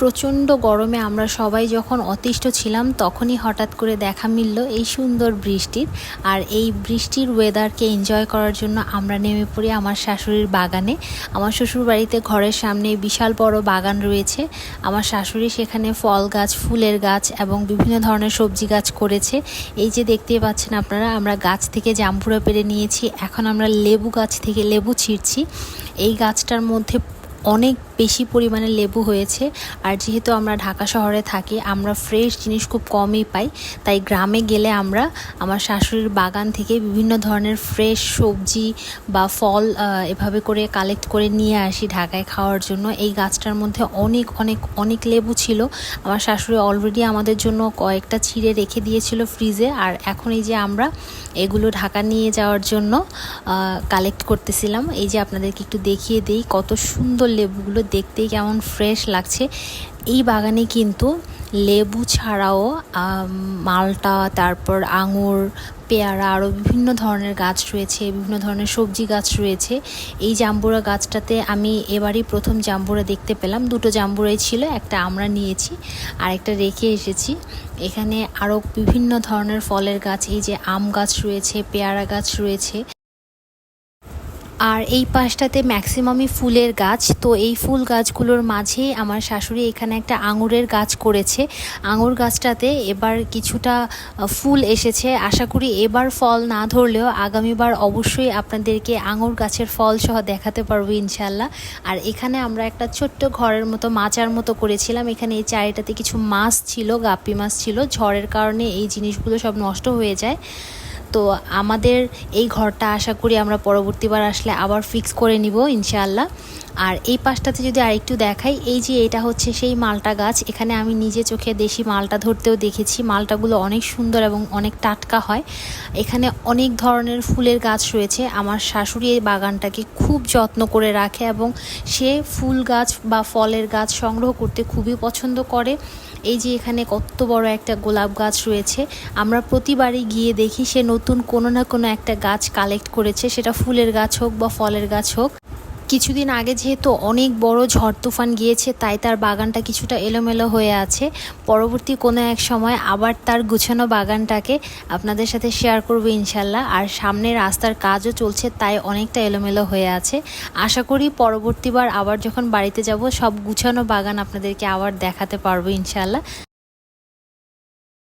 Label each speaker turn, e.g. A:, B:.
A: প্রচণ্ড গরমে আমরা সবাই যখন অতিষ্ঠ ছিলাম, তখনই হঠাৎ করে দেখা মিলল এই সুন্দর বৃষ্টির। আর এই বৃষ্টির ওয়েদারকে এনজয় করার জন্য আমরা নেমে পড়ি আমার শাশুড়ির বাগানে। আমার শ্বশুর বাড়িতে ঘরের সামনে বিশাল বড় বাগান রয়েছে। আমার শাশুড়ি সেখানে ফল গাছ, ফুলের গাছ এবং বিভিন্ন ধরনের সবজি গাছ করেছে। এই যে দেখতে পাচ্ছেন আপনারা, আমরা গাছ থেকে জাম্বুরা পেরে নিয়েছি। এখন আমরা লেবু গাছ থেকে লেবু ছিঁড়ছি। এই গাছটার মধ্যে অনেক বেশি পরিমাণে লেবু হয়েছে। আর যেহেতু আমরা ঢাকা শহরে থাকি, আমরা ফ্রেশ জিনিস খুব কমই পাই। তাই গ্রামে গেলে আমরা আমার শাশুড়ির বাগান থেকে বিভিন্ন ধরনের ফ্রেশ সবজি বা ফল এভাবে করে কালেক্ট করে নিয়ে আসি ঢাকায় খাওয়ার জন্য। এই গাছটার মধ্যে অনেক অনেক অনেক লেবু ছিল। আমার শাশুড়ি অলরেডি আমাদের জন্য কয়েকটা ছিঁড়ে রেখে দিয়েছিল ফ্রিজে আর এখন এই যে আমরা এগুলো ঢাকা নিয়ে যাওয়ার জন্য কালেক্ট করতেছিলাম। এই যে আপনাদেরকে একটু দেখিয়ে দিই কত সুন্দর লেবুগুলো দেখতেই কেমন ফ্রেশ লাগছে। এই বাগানে কিন্তু লেবু ছাড়াও মালটা, তারপর আঙুর, পেয়ারা আরও বিভিন্ন ধরনের গাছ রয়েছে, বিভিন্ন ধরনের সবজি গাছ রয়েছে। এই জাম্বুরা গাছটাতে আমি এবারই প্রথম জাম্বুরা দেখতে পেলাম। দুটো জাম্বুরাই ছিল, একটা আমরা নিয়েছি, আর একটা রেখে এসেছি। এখানে আরও বিভিন্ন ধরনের ফলের গাছ, এই যে আম গাছ রয়েছে, পেয়ারা গাছ রয়েছে। আর এই পাশটাতে ম্যাক্সিমামই ফুলের গাছ। তো এই ফুল গাছগুলোর মাঝেই আমার শাশুড়ি এখানে একটা আঙুরের গাছ করেছে। আঙুর গাছটাতে এবার কিছুটা ফুল এসেছে। আশা করি এবার ফল না ধরলেও আগামীবার অবশ্যই আপনাদেরকে আঙুর গাছের ফল সহ দেখাতে পারব ইনশাল্লাহ আর এখানে আমরা একটা ছোট্ট ঘরের মতো মাচার মতো করেছিলাম। এখানে এই চারিটাতে কিছু মাছ ছিল, গাপ্পি মাছ ছিল। ঝড়ের কারণে এই জিনিসগুলো সব নষ্ট হয়ে যায়। তো আমাদের এই ঘরটা আশা করি আমরা পরবর্তীবার আসলে আবার ফিক্স করে নিব, ইনশাআল্লাহ। আর এই পাশটাতে যদি আরেকটু দেখাই, এই যে এটা হচ্ছে সেই মালটা গাছ। এখানে আমি নিজে চোখে দেশি মালটা ধরতেও দেখেছি। মালটাগুলো অনেক সুন্দর এবং অনেক টাটকা হয়। এখানে অনেক ধরনের ফুলের গাছ রয়েছে। আমার শাশুড়ি এই বাগানটাকে খুব যত্ন করে রাখে এবং সে ফুল গাছ বা ফলের গাছ সংগ্রহ করতে খুবই পছন্দ করে। এই যে এখানে কত বড় একটা গোলাপ গাছ রয়েছে, আমরা প্রতিবারই গিয়ে দেখি সে নতুন কোনো না কোনো একটা গাছ কালেক্ট করেছে, সেটা ফুলের গাছ হোক বা ফলের গাছ হোক। কিছুদিন আগে যেহেতু অনেক বড় ঝড় তুফান গিয়েছে, তাই তার বাগানটা কিছুটা এলোমেলো হয়ে আছে। পরবর্তী কোনো এক সময় আবার তার গুছানো বাগানটাকে আপনাদের সাথে শেয়ার করব ইনশাল্লাহ। আর সামনে রাস্তার কাজও চলছে, তাই অনেকটা এলোমেলো হয়ে আছে। আশা করি পরবর্তীবার আবার যখন বাড়িতে যাব, সব গুছানো বাগান আপনাদেরকে আবার দেখাতে পারব ইনশাল্লাহ।